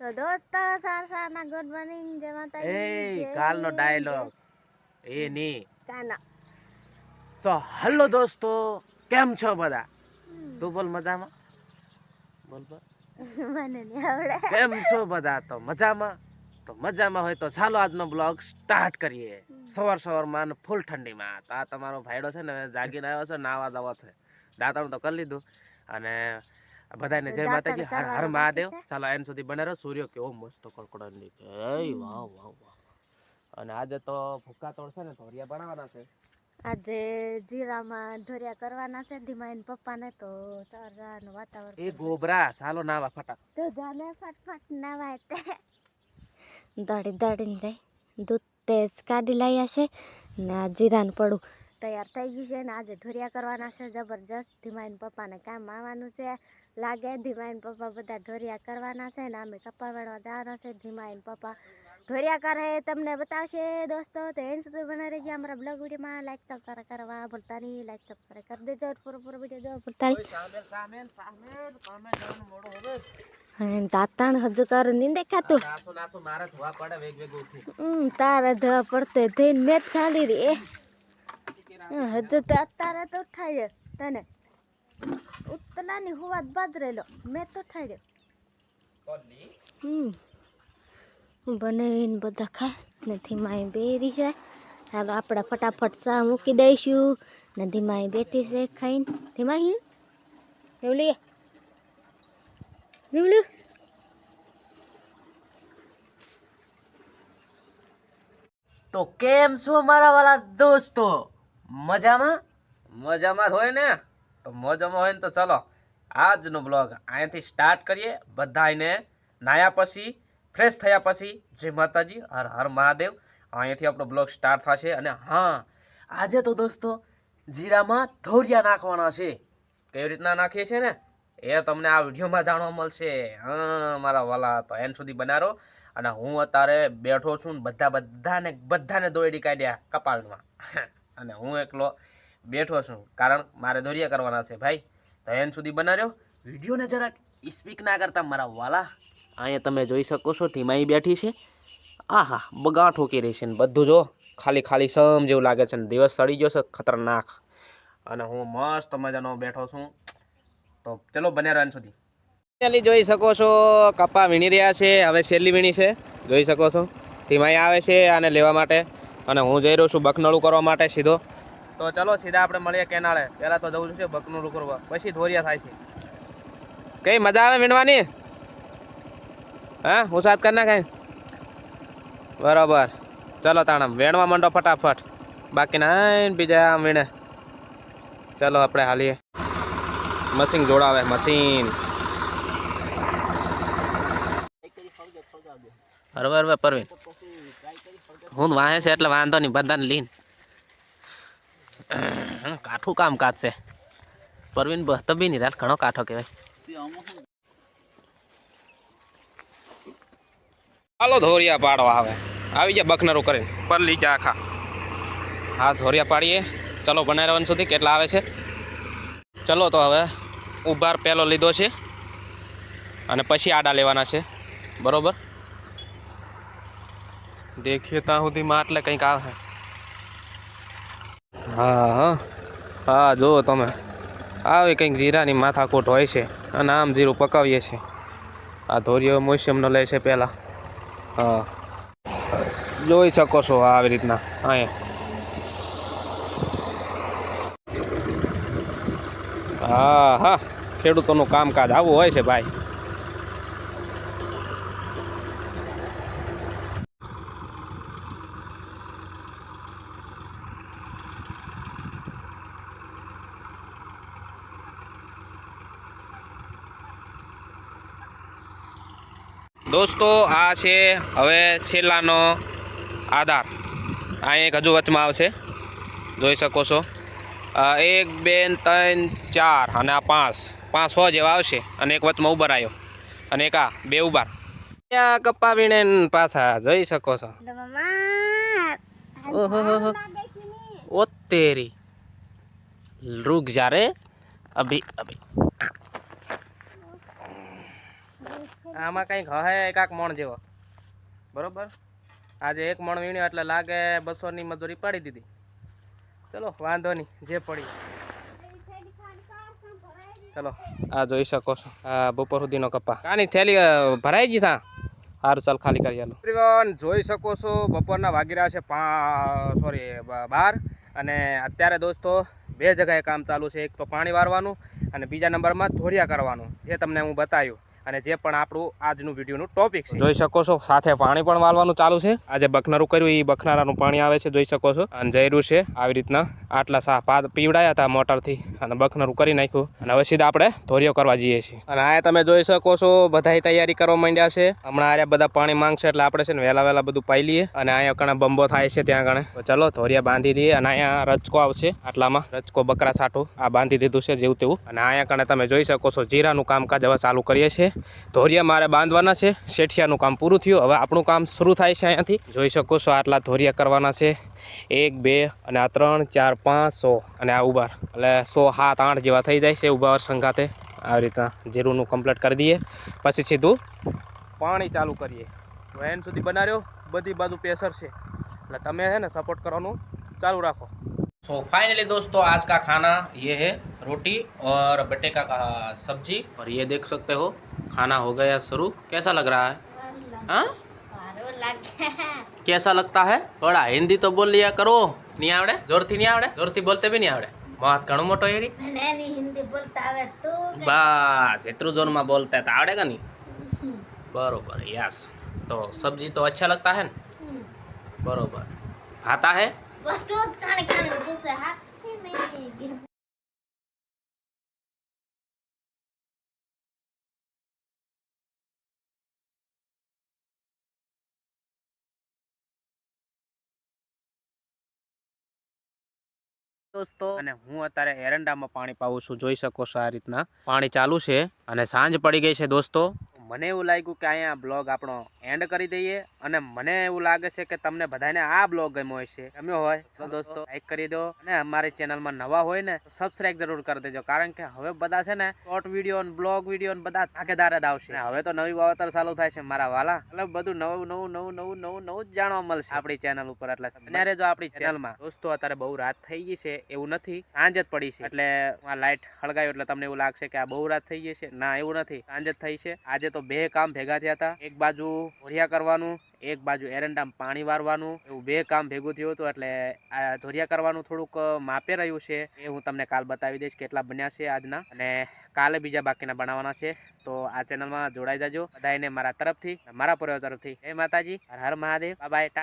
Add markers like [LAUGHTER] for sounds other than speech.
તો દોસ્તો સાર ગુડ મોર્નિંગ જય માતાજી એ કાલનો ડાયલોગ એ ની. કાના તો હલો દોસ્તો કેમ છો બધા? તું બોલ મજામાં? બોલ બોલ. [LAUGHS] મને નહીં આવડે. કેમ છો બધા? તો મજામાં? તો મજામાં હોય તો ચાલો આજનો બ્લોગ સ્ટાર્ટ કરીએ. સવાર સવારમાં માં ફૂલ ઠંડીમાં. તો આ તમારો ભાઈડો છે ને જાગીને આવ્યો છે નાવા દવા છે. દાંતણ તો કરી લીધું. અને બધાને જય માતાજી. હર હર મહાદેવ. ચાલો એન સુધી બને રહો. સૂર્ય કેવો મસ્ત કડકડ જય વાહ વાહ વાહ. અને આજે તો ભૂકા તોડશે ને ધોરિયા બનાવવાના છે. આજે જીરામાં ધોરિયા કરવાના છે ધીમાઈન પપ્પાને તો ચાર વાતાવરણ એ ગોબરા ચાલો નાવા ફટા તો જાને ફટફટ નવાય તે. દોડી દોડીને જાય. દૂધ તેજ કાઢી લાવ્યા છે ને જીરાનું પડું તૈયાર થઈ ગયું છે ને આજે ધોરિયા કરવાના છે જબરજસ્ત. ધીમાઈન પપ્પાને કામ આવવાનું છે. લાગે ધીમાઈન પપ્પા બધા ઢોરિયા કરવાના છે ને અમે કપા વેણવા જવાના છે. ધીમાઈન પપ્પા ઢોરિયા કરે તમને બતાવશે દોસ્તો. તો એન સુધી બનાવી રહેજો અમારા બ્લોગ વિડીયોમાં. લાઈક સબસ્ક્રાઈબ કરવા ભૂલતા નહીં લાઈક સબસ્ક્રાઈબ કરી દેજો. પૂરો પૂરો વીડિયો જોવા ભૂલતા નહીં દાંતણ હજુ કર નહીં દેખાતું? તારે ધોવા પડતે ધીન મેં ખાલી રે હજુ તો અત્યારે તો ઉઠાડ્યો તને. ઉતલાની હુવાત બાદરેલો મેં તો ઉઠાડ્યો હમ. બનાવીને બધા ખા ને ધીમાએ બેરી છે. ચાલો આપણે ફટાફટ ચા મૂકી દઈશું. ને ધીમાએ બેઠી છે ખાઈને. ધીમાઈ દેવલી દેવલી તો કેમ છો મારા વાલા દોસ્તો? મજામાં? મજામાં હોય ને? તો મજામાં હોય ને તો ચલો આજનો બ્લોગ અહીંયાથી સ્ટાર્ટ કરીએ. બધાને નાયા પછી ફ્રેશ થયા પછી, જય માતાજી, હર હર મહાદેવ. અહીંયાથી આપણો બ્લોગ સ્ટાર્ટ થશે અને હા, આજે તો દોસ્તો જીરામાં ધોરિયા નાખવાના છે. કેવી રીતના નાખીએ છીએ ને? એ તમને આ વિડીયોમાં જાણવા મળશે. હા, મારા વાલા, તો એન સુધી બનારો. અને હું અત્યારે બેઠો છું બધા બધાને બધાને દોયડી કાઢ્યા કપાળમાં. [LAUGHS] અને હું એકલો બેઠો છું. કારણ મારે દોરિયા કરવાના છે, ભાઈ. તો એન સુધી બનાવ્યો વિડીયોને જરાક સ્પીક ના કરતા મારા વાલા. અહીંયા તમે જોઈ શકો છો ધીમાઈ બેઠી છે. આહા બગા ઠોકી રહી છે ને બધું જો. ખાલી ખાલી સમ જેવું લાગે છે ને દિવસ સડી ગયો છે, ખતરનાક. અને હું મસ્ત મજાનો બેઠો છું. તો ચલો બને રહ્યો સુધી. ફાઇનલી જોઈ શકો છો કપા વીણી રહ્યા છે, હવે છેલ્લી વીણી છે. જોઈ શકો છો. ધીમાઈ આવે છે આને લેવા માટે. અને હું જઈ રહ્યો છું બકનળું કરવા માટે સીધો. તો ચલો સીધા આપણે મળીએ કેનાળે. પહેલાં તો જવું છે બકનળું કરવા. પછી ધોરિયા થાય છે. કઈ મજા આવે વીણવાની હા? હું સાત કર કઈ બરાબર. ચલો તાણમ, વેણવા માંડો ફટાફટ. બાકીના ના બીજા આમ વીણે. ચલો આપણે હાલીએ. મશીન જોડાવે, મશીન. હરવે હરવે પરવીન. હું વાહે છે એટલે વાંધો નહીં, બધાને લીન કાઠું કામ કાજ છે પરવીન તો બી નહીં ઘણો કાઠો કહેવાય. હાલો ધોરિયા પાડવા આવે. આવી ગયા બખનરું કરીને પરલી જા આખા. હા ધોરિયા પાડીએ. ચલો બનાવવાનું સુધી કેટલા આવે છે? ચલો તો હવે ઉભાર પહેલો લીધો છે અને પછી આડા લેવાના છે. બરોબર? દેખીએ ત્યાં સુધીમાં એટલે કંઈક આવે. હા હા. હા, જુઓ તમે. આવી કંઈક જીરાની માથાકૂટ હોય છે અને આમ જીરું પકાવીએ છીએ. આ ધોરીઓ મોસ્યમનો લે છે પહેલાં. હા. જોઈ શકો છો આવી રીતના, અહીંયા. હા હા. ખેડૂતોનું કામકાજ આવું હોય છે ભાઈ. દોસ્તો આ છે હવે છેલ્લાનો આધાર. આ એક હજુ વચમાં આવશે. જોઈ શકો છો. એક બે ત્રણ ચાર અને આ પાંચ. પાંચ છ જેવા આવશે અને એક વચમાં ઉભર આવ્યો અને એક આ બે ઉભાર કપ્પા વીણે પાછા? જોઈ શકો છો. ઓહો ઓ તેરી. રૂક અભી અભી. આમાં કંઈક હે એકાક મણ જેવો. બરોબર? આજે એક મણ વીણ્યો એટલે લાગે બસોની મજૂરી પાડી દીધી. ચલો વાંધો નહીં જે પડી. ચલો. આ જોઈ શકો છો આ બપોર સુધીનો કપા. કાની થેલી ભરાઈ ગઈ થા સારું ચાલ ખાલી કરી આલો. એવરીવન જોઈ શકો છો બપોરના વાગી રહ્યા છે પા સોરી બાર. અને અત્યારે દોસ્તો બે જગાએ કામ ચાલુ છે એક તો પાણી વારવાનું અને બીજા નંબરમાં ધોરિયા કરવાનું જે તમને હું બતાવ્યું અને જે પણ આપણું આજનું વિડીયોનું ટોપિક છે. જોઈ શકો છો, સાથે પાણી પણ વાળવાનું ચાલુ છે. આજે બખનારું કર્યું એ બખનારાનું પાણી આવે છે, જોઈ શકો છો. અને જયરું છે, આવી રીતના આટલા સા પાદ પીવડાયા હતા મોટરથી અને બખનારું કરી નાખ્યું. અને હવે સીધા આપણે ધોરીઓ કરવા જઈએ છીએ. અને આ તમે જોઈ શકો છો, બધાય તૈયારી કરવા માંડ્યા છે. હમણાં આર્યા બધા પાણી માંગશે એટલે આપણે છે ને વહેલા વહેલા બધું પાઈ લઈએ. અને અહીંયા ઘણા બંબો થાય છે ત્યાં આગળ તો ચલો, ધોરિયા બાંધી દઈએ અને અહીંયા રચકો આવશે આટલામાં. રચકો બકરા, છાટું, આ બાંધી દીધું છે, જેવું તેવું. અને અહીંયા કણે તમે જોઈ શકો છો, જીરાનું કામકાજ હવે ચાલુ કરીએ છીએ. ધોરિયા મારે બાંધવાના છે શેઠિયાનું કામ પૂરું થયું હવે આપણું કામ શરૂ થાય છે અહીંયાથી જોઈ શકો છો આટલા ધોરિયા કરવાના છે એક બે અને આ ત્રણ ચાર પાંચ સો અને આ ઉભાર એટલે સો સાત આઠ જેવા થઈ જાય છે ઉભાર સંગાતે આવી રીતના જીરુંનું કમ્પ્લીટ કરી દઈએ પછી સીધું પાણી ચાલુ કરીએ તો એન સુધી બનાવ્યો બધી બાજુ પ્રેશર છે એટલે તમે છે ને સપોર્ટ કરવાનું ચાલુ રાખો सो फाइनली दोस्तों आज का खाना ये है रोटी और बटेका का सब्जी और ये देख सकते हो खाना हो गया शुरू कैसा लग रहा है हाँ कैसा लगता है थोड़ा हिंदी तो बोल लिया करो नहीं आवड़े जोर थी नहीं आवड़े जोर थी बोलते भी नहीं आवड़े बहुत ઘણો મોટો એરી હિન્દી બોલતા આવે તું બસ એટલું જોરમાં બોલતા તો આવડેગા નહીં બરોબર यस तो सब्जी तो अच्छा लगता है ना बरोबर आता है બસ તું જ કાણી દોસ્તો. અને હું અત્યારે એરંડામાં પાણી પાવું છું. જોઈ શકો છો આ રીતના. પાણી ચાલુ છે અને સાંજ પડી ગઈ છે દોસ્તો. મને એવું લાગ્યું કે અહીંયા બ્લોગ આપણો એન્ડ કરી દઈએ અને મને એવું લાગે છે કે તમને બધાને આ બ્લોગ ગમ્યો હશે. ગમ્યો હોય તો દોસ્તો લાઈક કરી દો અને અમારી ચેનલમાં નવા હોય ને સબસ્ક્રાઈબ જરૂર કરી દેજો. કારણ કે હવે બધા છે ને શોર્ટ વીડિયો બ્લોગ વીડિયો બધા ભાગેદાર જ આવશે. હવે તો નવી વાવતર ચાલુ થાય છે મારા વાલા. એટલે બધું નવું નવું નવું નવું નવું નવું જ જાણવા મળશે આપણી ચેનલ ઉપર. એટલે અત્યારે જો આપણી ચેનલમાં દોસ્તો અત્યારે બહુ રાત થઈ ગઈ છે એવું નથી. સાંજ જ પડી છે. એટલે આ લાઇટ હળગાયું એટલે તમને એવું લાગશે કે આ બહુ રાત થઈ ગઈ છે. ના એવું નથી. સાંજ જ થઈ છે. આજે તો બે કામ ભેગા થયા હતા. એક બાજુ ધોરિયા કરવાનું, એક બાજુ એરંડામ પાણી વારવાનું. એવું બે કામ ભેગું થયું હતું, એટલે આ ધોરિયા કરવાનું થોડુંક માપે રહ્યું છે. એ હું તમને કાલ બતાવી દઈશ કેટલા બન્યા છે આજના. અને કાલે બીજા બાકીના બનાવવાના છે. તો આ ચેનલમાં જોડાઈ જજો. બધાને મારા તરફથી, મારા પરિવાર તરફથી જય માતાજી. હર હર મહાદેવ. Bye tata